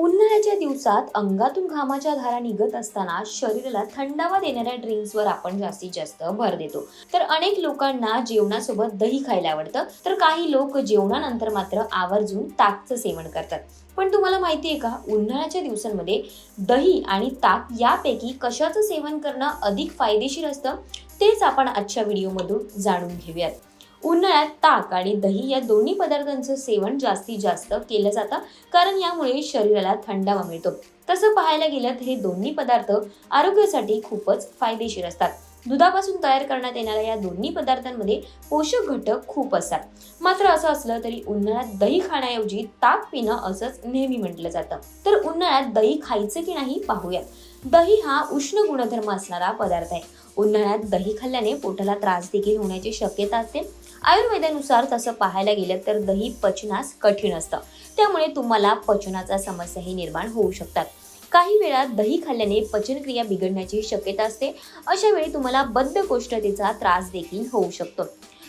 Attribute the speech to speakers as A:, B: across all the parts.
A: उन्हाळ्याच्या दिवसात अंगातून घामाच्या धारा निघत असताना शरीराला थंडावा देणाऱ्या ड्रिंक्सवर आपण जास्तीत जास्त भर देतो. तर अनेक लोकांना जेवणासोबत दही खायला आवडतं. तर काही लोक जेवणानंतर मात्र आवर्जून ताकचं सेवन करतात. पण तुम्हाला माहिती आहे का? उन्हाळ्याच्या दिवसांमध्ये दही आणि ताक यापैकी कशाचं सेवन करणं अधिक फायदेशीर असतं? तेच आपण आजच्या व्हिडिओमधून जाणून घेऊयात. उन्हाळ्यात ताक आणि दही या दोन्ही पदार्थांचं सेवन जास्तीत जास्त केलं जातं कारण यामुळे शरीराला थंडावा मिळतो. तसं पाहायला गेलं तर हे दोन्ही पदार्थ आरोग्यासाठी खूपच फायदेशीर असतात. दुधापासून तयार करण्यात येणाऱ्या या दोन्ही पदार्थांमध्ये पोषक घटक खूप असतात. मात्र असं असलं तरी उन्हाळ्यात दही खाण्याऐवजी ताक पिणं असंच नेहमी म्हटलं जातं. तर उन्हाळ्यात दही खायचं की नाही पाहूयात. दही हा उष्ण गुणधर्म असणारा पदार्थ आहे. उन्हाळ्यात दही खाल्ल्याने पोटाला त्रास देखील होण्याची शक्यता असते. आयुर्वेदानुसार तसं पाहायला गेलं तर दही पचनास कठीण असतं. त्यामुळे तुम्हाला पचनाचा समस्याही निर्माण होऊ शकतात. काही वेळा दही खाल्ल्याने पचनक्रिया बिघडण्याची शक्यता असते. अशा वेळी तुम्हाला बद्धकोष्ठतेचा त्रास देखील होऊ शकतो.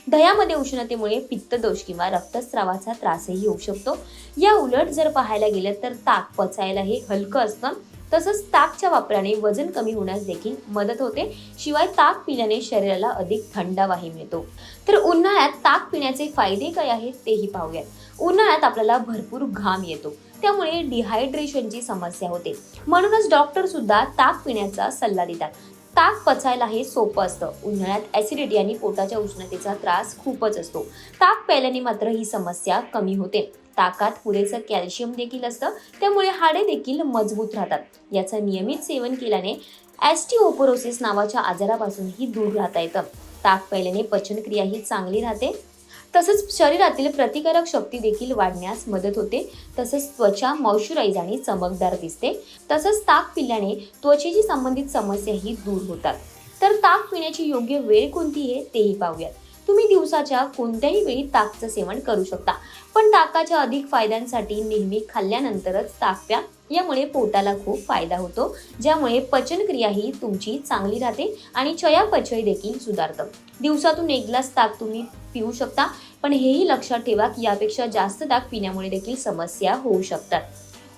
A: दह्यामध्ये उष्णतेमुळे पित्तदोष किंवा रक्तस्रावाचा त्रासही होऊ शकतो. या उलट जर पाहायला गेलं तर ताक पचायला हे हलकं असतं. तसंच ताकच्या वापराने वजन कमी होण्यास देखील मदत होते. शिवाय ताक पिल्याने शरीराला अधिक थंडावाही मिळतो. तर उन्हाळ्यात ताक पिण्याचे फायदे काय आहेत तेही पाहूयात. उन्हाळ्यात आपल्याला भरपूर घाम येतो. त्यामुळे डिहायड्रेशनची समस्या होते. म्हणूनच डॉक्टर सुद्धा ताक पिण्याचा सल्ला देतात. ताक पचायला हे सोपं असतं. उन्हाळ्यात ऍसिडिटी आणि पोटाच्या उष्णतेचा त्रास खूपच असतो. ताक प्यायल्याने मात्र ही समस्या कमी होते. ताकात पुरेसं कॅल्शियम देखील असतं. त्यामुळे हाडे देखील मजबूत राहतात. याचं नियमित सेवन केल्याने ॲस्टिओपोरोसिस नावाच्या आजारापासूनही दूर राहता येतं. ताक प्यायल्याने पचनक्रिया ही चांगली राहते. तसंच शरीरातील प्रतिकारक शक्ती देखील वाढण्यास मदत होते. तसंच त्वचा मॉइश्चराईज आणि चमकदार दिसते. तसंच ताक पिल्याने त्वचेशी संबंधित समस्याही दूर होतात. तर ताक पिण्याची योग्य वेळ कोणती आहे तेही पाहूयात. तुम्ही दिवसाच्या कोणत्याही वेळी ताकचं सेवन करू शकता. पण ताकाच्या अधिक फायद्यांसाठी नेहमी खाल्ल्यानंतरच ताक प्या. यामुळे पोटाला खूप फायदा होतो. ज्यामुळे पचनक्रिया ही तुमची चांगली राहते आणि चयापचय देखील सुधारतं. दिवसातून एक ग्लास ताक तुम्ही पिऊ शकता पण हेही लक्षात ठेवा की यापेक्षा जास्त ताक पिण्यामुळे देखील समस्या होऊ शकतात.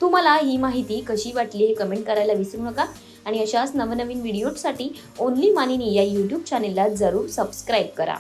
A: तुम्हाला ही माहिती कशी वाटली हे कमेंट करायला विसरू नका आणि अशाच नवनवीन व्हिडिओसाठी ओनली मानिनी या यूट्यूब चॅनेलला जरूर सबस्क्राईब करा.